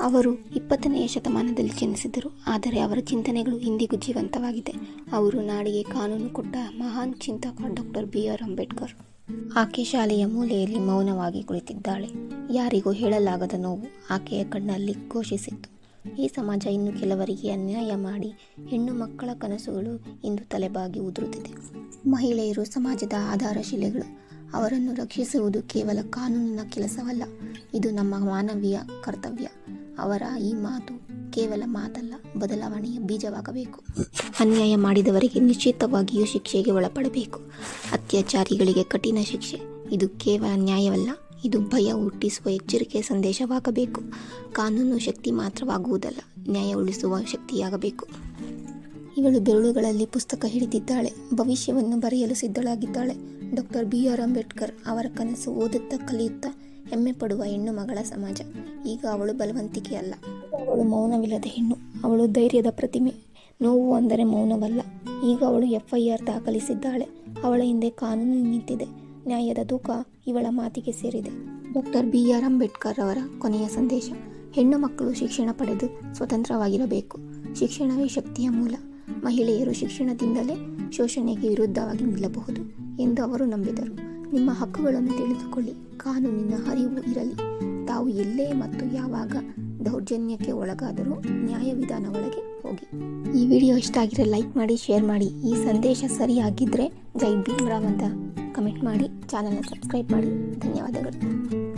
ಅವರು ಇಪ್ಪತ್ತನೆಯ ಶತಮಾನದಲ್ಲಿ ಜನಿಸಿದರು, ಆದರೆ ಅವರ ಚಿಂತನೆಗಳು ಇಂದಿಗೂ ಜೀವಂತವಾಗಿದೆ. ಅವರು ನಾಡಿಗೆ ಕಾನೂನು ಕೊಟ್ಟ ಮಹಾನ್ ಚಿಂತಕ ಡಾಕ್ಟರ್ ಬಿ. ಆರ್. ಅಂಬೇಡ್ಕರ್. ಆಕೆ ಶಾಲೆಯ ಮೂಲೆಯಲ್ಲಿ ಮೌನವಾಗಿ ಕುಳಿತಿದ್ದಾಳೆ. ಯಾರಿಗೂ ಹೇಳಲಾಗದ ನೋವು ಆಕೆಯ ಕಣ್ಣಲ್ಲಿ ಘೋಷಿಸಿತ್ತು. ಈ ಸಮಾಜ ಇನ್ನು ಕೆಲವರಿಗೆ ಅನ್ಯಾಯ ಮಾಡಿ ಹೆಣ್ಣು ಮಕ್ಕಳ ಕನಸುಗಳು ಇಂದು ತಲೆಬಾಗಿ ಉದುರುತ್ತಿದೆ. ಮಹಿಳೆಯರು ಸಮಾಜದ ಆಧಾರಶಿಲೆಗಳು. ಅವರನ್ನು ರಕ್ಷಿಸುವುದು ಕೇವಲ ಕಾನೂನಿನ ಕೆಲಸವಲ್ಲ, ಇದು ನಮ್ಮ ಮಾನವೀಯ ಕರ್ತವ್ಯ. ಅವರ ಈ ಮಾತು ಕೇವಲ ಮಾತಲ್ಲ, ಬದಲಾವಣೆಯ ಬೀಜವಾಗಬೇಕು. ಅನ್ಯಾಯ ಮಾಡಿದವರಿಗೆ ನಿಶ್ಚಿತವಾಗಿಯೂ ಶಿಕ್ಷೆಗೆ ಒಳಪಡಬೇಕು. ಅತ್ಯಾಚಾರಿಗಳಿಗೆ ಕಠಿಣ ಶಿಕ್ಷೆ. ಇದು ಕೇವಲ ನ್ಯಾಯವಲ್ಲ, ಇದು ಭಯ ಹುಟ್ಟಿಸುವ ಎಚ್ಚರಿಕೆ ಸಂದೇಶವಾಗಬೇಕು. ಕಾನೂನು ಶಕ್ತಿ ಮಾತ್ರವಾಗುವುದಲ್ಲ, ನ್ಯಾಯ ಉಳಿಸುವ ಶಕ್ತಿಯಾಗಬೇಕು. ಇವಳು ಬೆರಳುಗಳಲ್ಲಿ ಪುಸ್ತಕ ಹಿಡಿದಿದ್ದಾಳೆ, ಭವಿಷ್ಯವನ್ನು ಬರೆಯಲು ಸಿದ್ಧಳಾಗಿದ್ದಾಳೆ. ಡಾಕ್ಟರ್ ಬಿ ಆರ್ ಅಂಬೇಡ್ಕರ್ ಅವರ ಕನಸು ಓದುತ್ತಾ ಕಲಿಯುತ್ತಾ ಹೆಮ್ಮೆ ಪಡುವ ಹೆಣ್ಣು ಮಗಳ ಸಮಾಜ. ಈಗ ಅವಳು ಬಲವಂತಿಕೆ ಅಲ್ಲ. ಅವಳು ಮೌನವಿಲ್ಲದ ಹೆಣ್ಣು. ಅವಳು ಧೈರ್ಯದ ಪ್ರತಿಮೆ. ನೋವು ಅಂದರೆ ಮೌನವಲ್ಲ. ಈಗ ಅವಳು ಎಫ್ಐಆರ್ ದಾಖಲಿಸಿದ್ದಾಳೆ. ಅವಳ ಹಿಂದೆ ಕಾನೂನು ನಿಂತಿದೆ. ನ್ಯಾಯದ ತೂಕ ಇವಳ ಮಾತಿಗೆ ಸೇರಿದೆ. ಡಾಕ್ಟರ್ ಬಿ ಆರ್ ಅಂಬೇಡ್ಕರ್ ಅವರ ಕೊನೆಯ ಸಂದೇಶ. ಹೆಣ್ಣು ಮಕ್ಕಳು ಶಿಕ್ಷಣ ಪಡೆದು ಸ್ವತಂತ್ರವಾಗಿರಬೇಕು. ಶಿಕ್ಷಣವೇ ಶಕ್ತಿಯ ಮೂಲ. ಮಹಿಳೆಯರು ಶಿಕ್ಷಣದಿಂದಲೇ ಶೋಷಣೆಗೆ ವಿರುದ್ಧವಾಗಿ ನಿಲ್ಲಬಹುದು ಎಂದು ಅವರು ನಂಬಿದರು. ನಿಮ್ಮ ಹಕ್ಕುಗಳನ್ನು ತಿಳಿದುಕೊಳ್ಳಿ. ಕಾನೂನಿನ ಅರಿವು ಇರಲಿ. ತಾವು ಎಲ್ಲೇ ಮತ್ತು ಯಾವಾಗ ದೌರ್ಜನ್ಯಕ್ಕೆ ಒಳಗಾದರೂ ನ್ಯಾಯವಿಧಾನ ಒಳಗೆ ಹೋಗಿ. ಈ ವಿಡಿಯೋ ಇಷ್ಟ ಆಗಿದ್ರೆ ಲೈಕ್ ಮಾಡಿ, ಶೇರ್ ಮಾಡಿ. ಈ ಸಂದೇಶ ಸರಿಯಾಗಿದ್ದರೆ ಜೈ ಭೀಮ್ರಾವ್ ಅಂತ ಕಮೆಂಟ್ ಮಾಡಿ, ಚಾನಲ್ನ ಸಬ್ಸ್ಕ್ರೈಬ್ ಮಾಡಿ. ಧನ್ಯವಾದಗಳು.